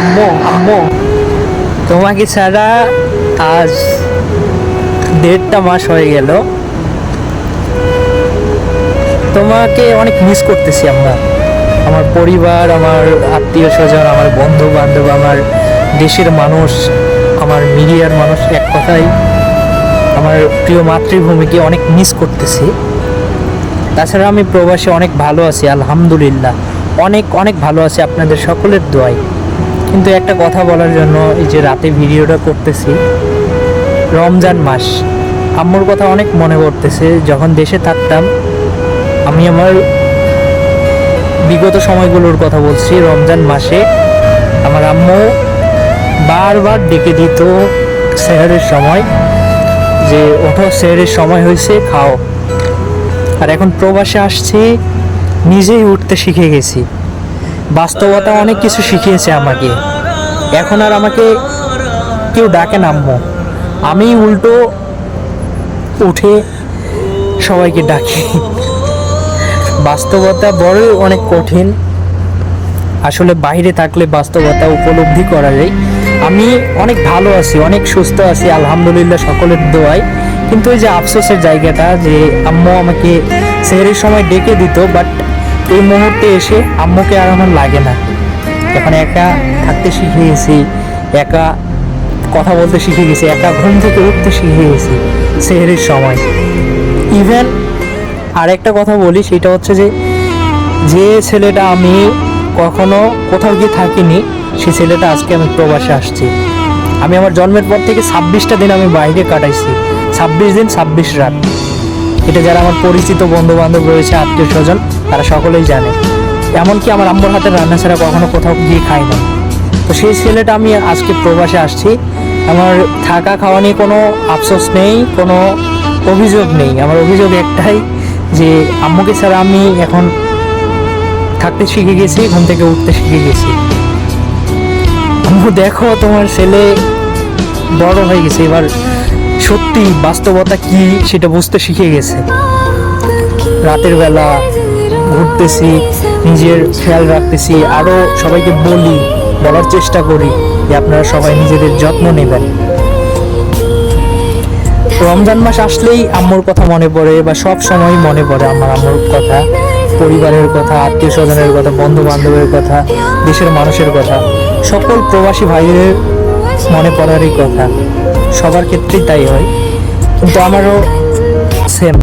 আম্মু আম্মু। তোমাকে ছাড়া আজ দেড়টা মাস হয়ে গেল। তোমাকে অনেক মিস করতেছি আমরা। আমার পরিবার, আমার আত্মীয় স্বজন আমার বন্ধু বান্ধব আমার দেশের মানুষ, আমার মিডিয়ার মানুষ এক কথাই আমার প্রিয় মাতৃভূমিকে অনেক মিস করতেছি। তাছাড়া আমি প্রবাসে অনেক ভালো আছি, আলহামদুলিল্লাহ। অনেক অনেক ভালো আছি। আপনাদের সকলের দোয়াই কিন্তু একটা কথা বলার জন্য এই যে রাতে ভিডিওটা করতেছি, রমজান মাস, আম্মুর কথা অনেক মনে পড়তেছে, যখন দেশে থাকতাম, আমি আমার বিগত সময়গুলোর কথা বলছি, রমজান মাসে আমার আম্মু বারবার ডেকে দিত সেহারের সময় যে, ওঠো, সেহারের সময় হয়েছে, খাও। আর এখন প্রবাসে আসছি, নিজেই উঠতে শিখে গেছি। বাস্তবতা অনেক কিছু শিখিয়েছে আমাকে। এখন আর আমাকে কেউ ডাকে নাম্মো আমি উল্টো উঠে সবাইকে ডাকি। বাস্তবতা বড়ই অনেক কঠিন। আসলে বাইরে থাকলে বাস্তবতা উপলব্ধি করা যায়। আমি অনেক ভালো আছি, অনেক সুস্থ আছি, আলহামদুলিল্লাহ সকলের দোয়ায়। কিন্তু ওই যে আফসোসের জায়গাটা যে আম্মু আমাকে সেহরের সময় ডেকে দিত বাট এই মুহূর্তে এসে আম্মুকে আর আমার লাগে না। এখন একা থাকতে শিখে গেছি, একা কথা বলতে শিখে গেছি, একা ঘুম থেকে উঠতে শিখে গেছি, সেহরের সময়। ইভেন আরেকটা কথা বলি, সেটা হচ্ছে যে যে ছেলেটা আমি কখনো কোথাও গিয়ে থাকিনি সে ছেলেটা আজকে আমি প্রবাসে আসছি। আমি আমার জন্মের পর থেকে ছাব্বিশটা দিন আমি বাইরে কাটাইছি, ছাব্বিশ দিন ছাব্বিশ রাত। এটা যারা আমার পরিচিত বন্ধু বান্ধব রয়েছে, আত্মীয় স্বজন, তারা সকলেই জানে। এমনকি আমার আম্মুর হাতের রান্না ছাড়া কখনো কোথাও গিয়ে খাই না তো সেই ছেলেটা আমি আজকে প্রবাসে আসছি। আমার থাকা খাওয়া নিয়ে কোনো আফসোস নেই, কোনো অভিযোগ নেই। আমার অভিযোগ একটাই যে আম্মুকে ছাড়া আমি এখন থাকতে শিখে গেছি, ঘুম থেকে উঠতে শিখে গেছি। আম্মু, দেখো, তোমার ছেলে বড় হয়ে গেছে। এবার সত্যি বাস্তবতা কি সেটা বুঝতে শিখে গেছে। রাতের বেলা ঘুরতেছি, নিজের খেয়াল রাখতেছি আরও সবাইকে বলি, বলার চেষ্টা করি যে আপনারা সবাই নিজেদের যত্ন নেবেন। রমজান মাস আসলেই আম্মুর কথা মনে পড়ে বা সব সময় মনে পড়ে আমার আম্মুর কথা, পরিবারের কথা, আত্মীয় স্বজনের কথা বন্ধু বান্ধবের কথা, দেশের মানুষের কথা। সকল প্রবাসী ভাইদের মনে পড়ারই কথা। সবার ক্ষেত্রেই তাই হয় কিন্তু আমারও সেম